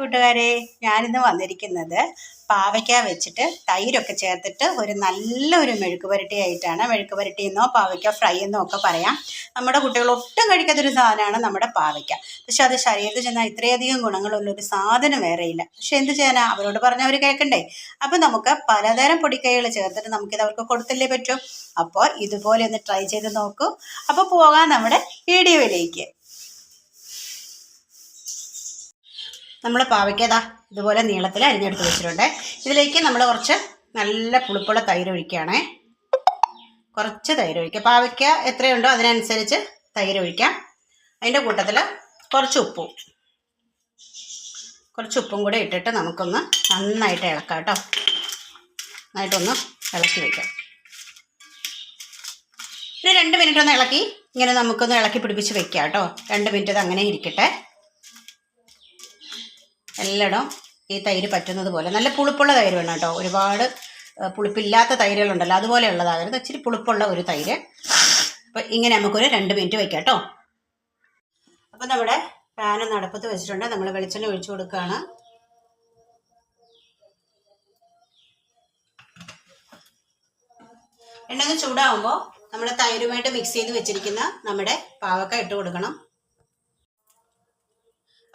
കൂട്ടുകാരെ ഞാനിന്ന് വന്നിരിക്കുന്നത് പാവയ്ക്ക വെച്ചിട്ട് തൈരൊക്കെ ചേർത്തിട്ട് ഒരു നല്ലൊരു മെഴുക്ക് പുരട്ടി ആയിട്ടാണ് മെഴുക്ക് പുരട്ടി എന്നോ പാവയ്ക്ക ഫ്രൈ എന്നോ ഒക്കെ പറയാം. നമ്മുടെ കുട്ടികൾ ഒട്ടും കഴിക്കാത്തൊരു സാധനമാണ് നമ്മുടെ പാവയ്ക്ക. പക്ഷെ അത് ശരീരത്തിൽ ചെന്നാൽ ഇത്രയധികം ഗുണങ്ങളുള്ള ഒരു സാധനം വേറെയില്ല പക്ഷെ എന്ത് ചെയ്യാനാ? അവരോട് പറഞ്ഞവർ കേൾക്കണ്ടേ? അപ്പം നമുക്ക് പലതരം പൊടിക്കൈകൾ ചേർത്തിട്ട് നമുക്കിത് അവർക്ക് കൊടുത്തല്ലേ പറ്റും? അപ്പോൾ ഇതുപോലെ ഒന്ന് ട്രൈ ചെയ്ത് നോക്കൂ. അപ്പോൾ പോകാം നമ്മുടെ വീഡിയോയിലേക്ക്. നമ്മൾ പാവയ്ക്കതാ ഇതുപോലെ നീളത്തിൽ അരിഞ്ഞെടുത്ത് വെച്ചിട്ടുണ്ട്. ഇതിലേക്ക് നമ്മൾ കുറച്ച് നല്ല പുളിപ്പുള്ള തൈര് ഒഴിക്കുകയാണേ. കുറച്ച് തൈര് ഒഴിക്കുക. പാവയ്ക്ക എത്രയുണ്ടോ അതിനനുസരിച്ച് തൈര് ഒഴിക്കാം. അതിന്റെ കൂട്ടത്തിൽ കുറച്ച് ഉപ്പും. കുറച്ച് ഉപ്പും കൂടെ ഇട്ടിട്ട് നമുക്കൊന്ന് നന്നായിട്ട് ഇളക്കാം കേട്ടോ. നന്നായിട്ടൊന്ന് ഇളക്കി വയ്ക്കാം ഒരു രണ്ട് മിനിറ്റ് ഒന്ന് ഇളക്കി. ഇങ്ങനെ നമുക്കൊന്ന് ഇളക്കി പിടിപ്പിച്ച് വെക്കാം കേട്ടോ. രണ്ട് മിനിറ്റ് അത് അങ്ങനെ ഇരിക്കട്ടെ. എല്ലായിടം ഈ തൈര് പറ്റുന്നത് പോലെ. നല്ല പുളിപ്പുള്ള തൈര് വേണം കേട്ടോ. ഒരുപാട് പുളിപ്പില്ലാത്ത തൈരുകളുണ്ടല്ലോ അതുപോലെയുള്ളതാകരുത്. ഇച്ചിരി പുളിപ്പുള്ള ഒരു തൈര്. അപ്പോൾ ഇങ്ങനെ നമുക്കൊരു രണ്ട് മിനിറ്റ് വയ്ക്കാം കേട്ടോ. അപ്പോൾ നമ്മുടെ പാൻ നടപ്പത്ത് വെച്ചിട്ടുണ്ട്. നമ്മൾ വെളിച്ചെണ്ണ ഒഴിച്ചു കൊടുക്കുകയാണ് എണ്ണ ചൂടാവുമ്പോൾ നമ്മൾ തൈരുമായിട്ട് മിക്സ് ചെയ്ത് വെച്ചിരിക്കുന്ന നമ്മുടെ പാവക്ക ഇട്ട് കൊടുക്കണം.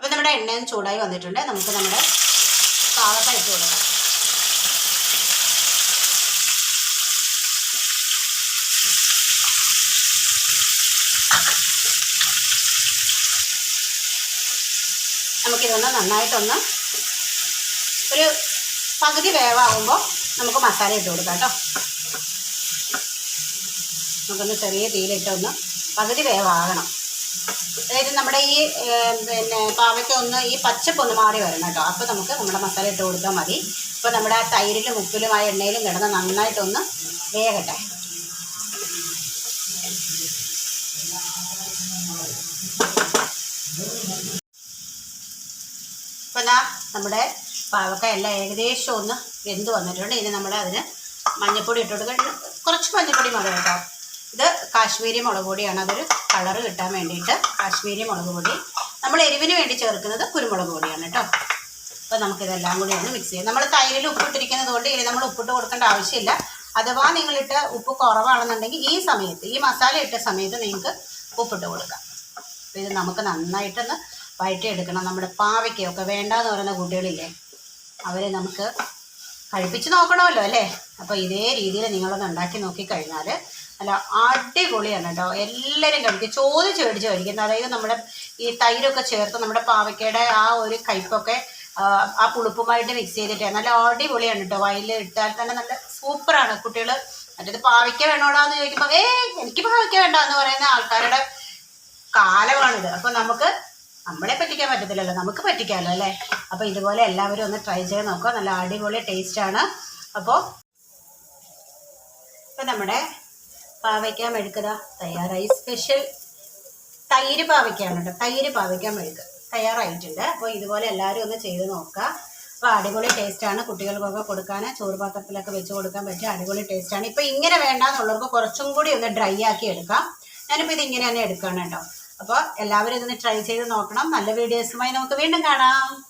അപ്പോൾ നമ്മുടെ എണ്ണയും ചൂടായി വന്നിട്ടുണ്ട്. നമുക്ക് നമ്മുടെ പാവക്ക ഇട്ട് കൊടുക്കാം. നമുക്കിതൊന്ന് നന്നായിട്ടൊന്ന് ഒരു പകുതി വേവാകുമ്പോൾ നമുക്ക് മസാല ഇട്ട് കൊടുക്കാം കേട്ടോ. നമുക്കൊന്ന് ചെറിയ തീയിലിട്ടൊന്ന് പകുതി വേവാകണം. അതായത് നമ്മുടെ ഈ പിന്നെ പാവയ്ക്ക ഒന്ന് ഈ പച്ചപ്പ് ഒന്ന് മാറി വരണം കേട്ടോ. അപ്പോൾ നമുക്ക് നമ്മുടെ മസാല ഇട്ട് കൊടുത്താൽ മതി. ഇപ്പോൾ നമ്മുടെ ആ തൈരിലും ഉപ്പിലും ആ എണ്ണയിലും കിടന്ന് നന്നായിട്ടൊന്ന് വേകട്ടെ. ഇപ്പം ദാ നമ്മുടെ പാവക്ക എല്ലാം ഏകദേശം ഒന്ന് വെന്ത് വന്നിട്ടുണ്ട്. ഇനി നമ്മൾ അതിന് മഞ്ഞൾപ്പൊടി ഇട്ട് കൊടുക്കുക കുറച്ച് മഞ്ഞൾപ്പൊടി മതി കേട്ടോ. ഇത് കാശ്മീരി മുളക് പൊടിയാണ്. അതൊരു കളർ കിട്ടാൻ വേണ്ടിയിട്ട് കാശ്മീരി മുളക് പൊടി. നമ്മൾ എരിവിന് വേണ്ടി ചേർക്കുന്നത് കുരുമുളക് പൊടിയാണ് കേട്ടോ അപ്പോൾ നമുക്കിതെല്ലാം കൂടി ഒന്ന് മിക്സ് ചെയ്യാം. നമ്മൾ തൈരിൽ ഉപ്പിട്ടിരിക്കുന്നത് കൊണ്ട് ഇനി നമ്മൾ ഉപ്പിട്ട് കൊടുക്കേണ്ട ആവശ്യമില്ല. അഥവാ നിങ്ങളിട്ട് ഉപ്പ് കുറവാണെന്നുണ്ടെങ്കിൽ ഈ സമയത്ത് ഈ മസാല ഇട്ട സമയത്ത് നിങ്ങൾക്ക് ഉപ്പിട്ട് കൊടുക്കാം. അപ്പോൾ ഇത് നമുക്ക് നന്നായിട്ടൊന്ന് വഴറ്റിയെടുക്കണം. നമ്മുടെ പാവയ്ക്കൊക്കെ വേണ്ടാന്ന് പറയുന്ന കുട്ടികളില്ലേ അവരെ നമുക്ക് കഴിപ്പിച്ച് നോക്കണമല്ലോ അല്ലേ? അപ്പോൾ ഇതേ രീതിയിൽ നിങ്ങളൊന്ന് ഉണ്ടാക്കി നോക്കിക്കഴിഞ്ഞാൽ നല്ല അടിപൊളിയാണ് കേട്ടോ. എല്ലാവരും കഴിക്കും. ചോദിച്ച് മേടിച്ച് കഴിക്കുന്നത് അതായത് നമ്മുടെ ഈ തൈരൊക്കെ ചേർത്ത് നമ്മുടെ പാവയ്ക്കയുടെ ആ ഒരു കയ്പൊക്കെ ആ, പുളിപ്പുമായിട്ട് മിക്സ് ചെയ്തിട്ട് നല്ല അടിപൊളിയാണ് കേട്ടോ. വയലിൽ ഇട്ടാൽ തന്നെ നല്ല സൂപ്പറാണ്. കുട്ടികൾ മറ്റേത് പാവയ്ക്ക വേണോടാന്ന് ചോദിക്കുമ്പോൾ ഏ എനിക്ക് പാവയ്ക്ക വേണ്ട എന്ന് പറയുന്ന ആൾക്കാരുടെ കാലമാണിത്. അപ്പോൾ നമുക്ക് നമ്മളെ പറ്റിക്കാൻ പറ്റത്തില്ലല്ലോ നമുക്ക് പറ്റിക്കാമല്ലോ അല്ലേ? അപ്പോൾ ഇതുപോലെ എല്ലാവരും ഒന്ന് ട്രൈ ചെയ്ത് നോക്കുക. നല്ല അടിപൊളി ടേസ്റ്റാണ് അപ്പോൾ ഇപ്പം നമ്മുടെ പാവയ്ക്ക മെഴുക്കത തയ്യാറായി. സ്പെഷ്യൽ തൈര് പാവയ്ക്കാണ് കേട്ടോ. തൈര് പാവയ്ക്ക മെഴുക്ക് തയ്യാറായിട്ടുണ്ട്. അപ്പോൾ ഇതുപോലെ എല്ലാവരും ഒന്ന് ചെയ്ത് നോക്കുക. അപ്പോൾ അടിപൊളി ടേസ്റ്റാണ് കുട്ടികൾക്കൊക്കെ കൊടുക്കാൻ ചോറ് പാത്രത്തിലൊക്കെ വെച്ച് കൊടുക്കാൻ പറ്റിയ അടിപൊളി ടേസ്റ്റാണ് ഇപ്പോൾ ഇങ്ങനെ വേണ്ടാന്നുള്ളവർക്ക് കുറച്ചും കൂടി ഒന്ന് ഡ്രൈ ആക്കി എടുക്കാം. ഞാനിപ്പോൾ ഇത് ഇങ്ങനെ തന്നെ എടുക്കുകയാണ് കേട്ടോ. അപ്പോൾ എല്ലാവരും ഇതൊന്ന് ട്രൈ ചെയ്ത് നോക്കണം. നല്ല വീഡിയോസുമായി നമുക്ക് വീണ്ടും കാണാം.